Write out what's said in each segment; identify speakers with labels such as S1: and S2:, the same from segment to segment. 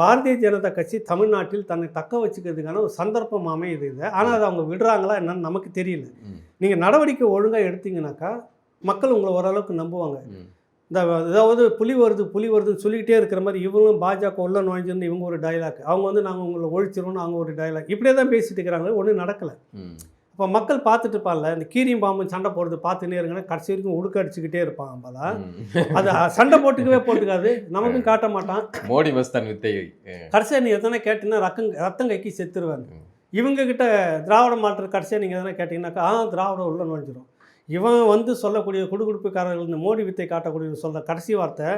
S1: பாரதிய ஜனதா கட்சி தமிழ்நாட்டில் தன்னை தக்க வச்சுக்கிறதுக்கான ஒரு சந்தர்ப்பம் அமையுது இது. ஆனால் அதை அவங்க விடுறாங்களா என்னன்னு நமக்கு தெரியல. நீங்கள் நடவடிக்கை ஒழுங்காக எடுத்தீங்கன்னாக்கா மக்கள் உங்களை ஓரளவுக்கு நம்புவாங்க. இந்த அதாவது புலி வருது புலி வருதுன்னு சொல்லிக்கிட்டே இருக்கிற மாதிரி இவங்களும் பாஜக உள்ள நுழைஞ்சிருந்து இவங்க ஒரு டயலாக் அவங்க வந்து நாங்கள் உங்களை ஒழிச்சிருவோம்னு அவங்க ஒரு டயலாக் இப்படியே தான் பேசிட்டு இருக்கிறாங்க ஒன்றும் நடக்கலை. இப்போ மக்கள் பார்த்துட்டு இருப்பான்ல இந்த கீரியும் பாம்பும் சண்டை போடுறது பார்த்துனே இருங்கன்னா கடைசி வரைக்கும் உடுக்க அடிச்சுக்கிட்டே இருப்பான் போல. அது சண்டை போட்டுக்கவே போட்டுக்காது. நமக்கும் காட்ட மாட்டான்.
S2: மோடி மஸ்தான் வித்தை.
S1: கடைசியாக நீ எதனா கேட்டீங்கன்னா ரத்தம் ரத்தம் கைக்கு செத்துருவாங்க. இவங்க கிட்ட திராவிட மாற்று கடைசியாக நீங்கள் எதனா கேட்டிங்கன்னாக்கா ஆ திராவிடம் உள்ள நுழைஞ்சிரும். இவன் வந்து சொல்லக்கூடிய குடுகுடுப்புக்காரர்கள் இந்த மோடி வித்தை காட்டக்கூடிய சொல்ற கடைசி வார்த்தை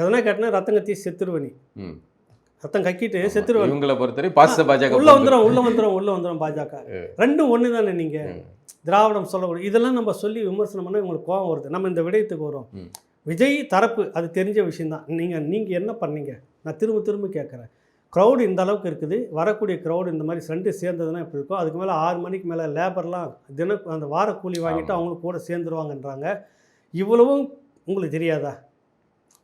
S1: எதனா கேட்டினா ரத்தம் கத்தி செத்துருவ நீ.
S2: ம்.
S1: ரத்தம் கக்கிட்டு செத்துருவ
S2: இவங்களை பொறுத்தவரை பாசிச பாஜக
S1: உள்ள வந்துடும் உள்ள வந்துடும் உள்ள வந்துடும் பாஜக. ரெண்டும் ஒன்று தானே நீங்கள். திராவிடம் சொல்லக்கூடிய இதெல்லாம் நம்ம சொல்லி விமர்சனம் பண்ணால் உங்களுக்கு கோபம் வருது. நம்ம இந்த விடயத்துக்கு வரோம். விஜய் தரப்பு அது தெரிஞ்ச விஷயம்தான். நீங்கள் நீங்கள் என்ன பண்ணீங்க? நான் திரும்ப திரும்ப கேட்குறேன். க்ரௌடு இந்த அளவுக்கு இருக்குது. வரக்கூடிய க்ரௌடு இந்த மாதிரி ரெண்டு சேர்ந்ததுன்னா எப்படி இருக்கும்? அதுக்கு மேலே ஆறு மணிக்கு மேலே லேபர்லாம் தின அந்த வார கூலி வாங்கிட்டு. அவங்களுக்கு கூட சேர்ந்துருவாங்கன்றாங்க. இவ்வளவும் உங்களுக்கு தெரியாதா?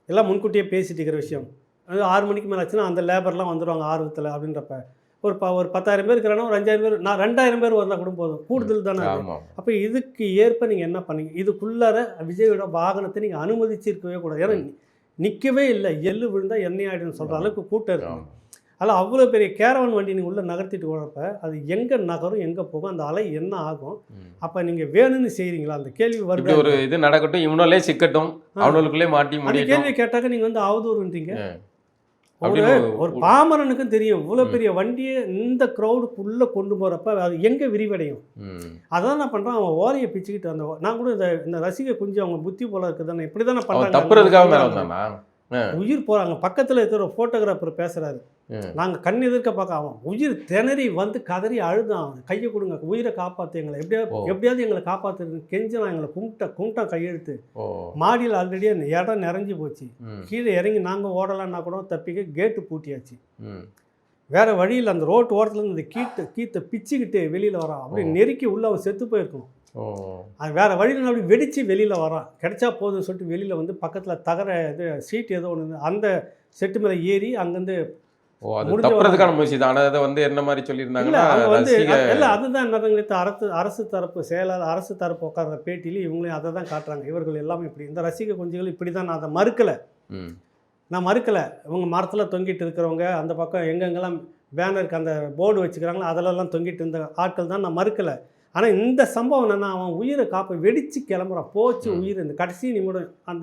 S1: எல்லாம் முன்கூட்டியே பேசிட்டு இருக்கிற விஷயம். ஆறு மணிக்கு மேலே ஆச்சுன்னா அந்த லேபர்லாம் வந்துடுவாங்க ஆர்வத்தில் அப்படின்றப்ப. ஒரு ப ஒரு பத்தாயிரம் பேர் இருக்கிறாங்கன்னா ஒரு அஞ்சாயிரம் பேர் நான் ரெண்டாயிரம் பேர் வந்தால் கூட போதும். கூடுதல் தானே அப்போ இதுக்கு ஏற்ப நீங்கள் என்ன பண்ணீங்க? இதுக்குள்ளார விஜயோட வாகனத்தை நீங்கள் அனுமதிச்சிருக்கவே கூடாது. ஏன்னா நிற்கவே இல்லை. எள்ளு விழுந்தா எண்ணெய் ஆயிடுன்னு சொல்கிற அளவுக்கு கூட்டம் இருக்கு.
S2: ஆமா.
S1: அதில் அவ்வளோ பெரிய கேரவன் வண்டி நீங்கள் உள்ளே நகர்த்திட்டு போகிறப்ப அது எங்கே நகரும் எங்கே போகும் அந்த அலை என்ன ஆகும். அப்போ நீங்கள் வேணும்னு செய்கிறீங்களா அந்த கேள்வி வருது?
S2: ஒரு இது நடக்கட்டும். இவனாலே சிக்கட்டும். அவனுக்குள்ளே மாட்டி
S1: கேள்வி கேட்டாக்க நீங்கள் வந்து அவதூறுன்றீங்க. ஒரு ஒரு பாமரனுக்கும் தெரியும். இவ்வளோ. பெரிய வண்டியை இந்த க்ரௌடுக்குள்ளே கொண்டு போகிறப்ப அது எங்கே விரிவடையும். அதான் நான் பண்ணுறான் அவன் ஓலையை பிச்சுக்கிட்டு அந்த நான் கூட இந்த இந்த ரசிக குஞ்சு அவங்க புத்தி போல இருக்குதானே இப்படி தானே
S2: அவன்
S1: உயிர் போகிறாங்க பக்கத்தில் இருக்கிற ஃபோட்டோகிராஃபர் பேசுகிறாரு. நாங்கள் கண் எதிர்க்க பார்க்க அவன் உயிர் திணறி வந்து கதறி அழுதான் கையை கொடுங்க உயிரை காப்பாற்று எங்களை எப்படியாவது. எப்படியாவது எங்களை காப்பாற்றுறது கெஞ்சலாம் எங்களை கும்பிட்ட கும்பிட்டா கையெழுத்து மாடியில் ஆல்ரெடி அந்த இடம் நிறைஞ்சு போச்சு. கீழே இறங்கி நாங்கள் ஓடலான்னா கூட தப்பிக்க கேட்டு பூட்டியாச்சு. வேற வழியில் அந்த ரோட்டு ஓரத்துல இந்த கீத்தை கீத்தை பிச்சுக்கிட்டு வெளியில் வரான் அப்படி. நெருக்கி உள்ள அவன் செத்து போயிருக்கணும் அது வேற வழியில் அப்படி வெடிச்சு வெளியில் வரான் கிடைச்சா போதும்னு சொல்லிட்டு வெளியில் வந்து பக்கத்தில் தகர இது சீட் ஏதோ ஒன்று அந்த செட்டு மேலே ஏறி அங்கேருந்து
S2: ஓ அது
S1: முடிஞ்ச
S2: தப்புறதுக்கான முயற்சி தான். ஆனால் அதை வந்து என்ன மாதிரி சொல்லியிருந்தாங்கன்னா
S1: வந்து இல்லை அதுதான் நடந்துட்டு அரசு அரசு தரப்பு செயலாளர் அரசு தரப்பு உட்கார்ற பேட்டியில இவங்களையும் அதை தான் காட்டுறாங்க. இவர்கள் எல்லாமே இப்படி. இந்த ரசிக குஞ்சுகள் இப்படி தான். நான் அதை மறுக்கலை. நான் மறுக்கலை. இவங்க மரத்தில் தொங்கிட்டு இருக்கிறவங்க அந்த பக்கம் எங்கெங்கெல்லாம் பேனருக்கு அந்த போர்டு வச்சுக்கிறாங்களோ அதிலெல்லாம் தொங்கிட்டு இருந்த ஆட்கள் தான் நான் மறுக்கலை. ஆனால் இந்த சம்பவம் என்னன்னா அவன் உயிரை காப்ப வெடிச்சு கிளம்புறான் போச்சு. உயிர் இந்த கடைசி நிமிடம் அந்த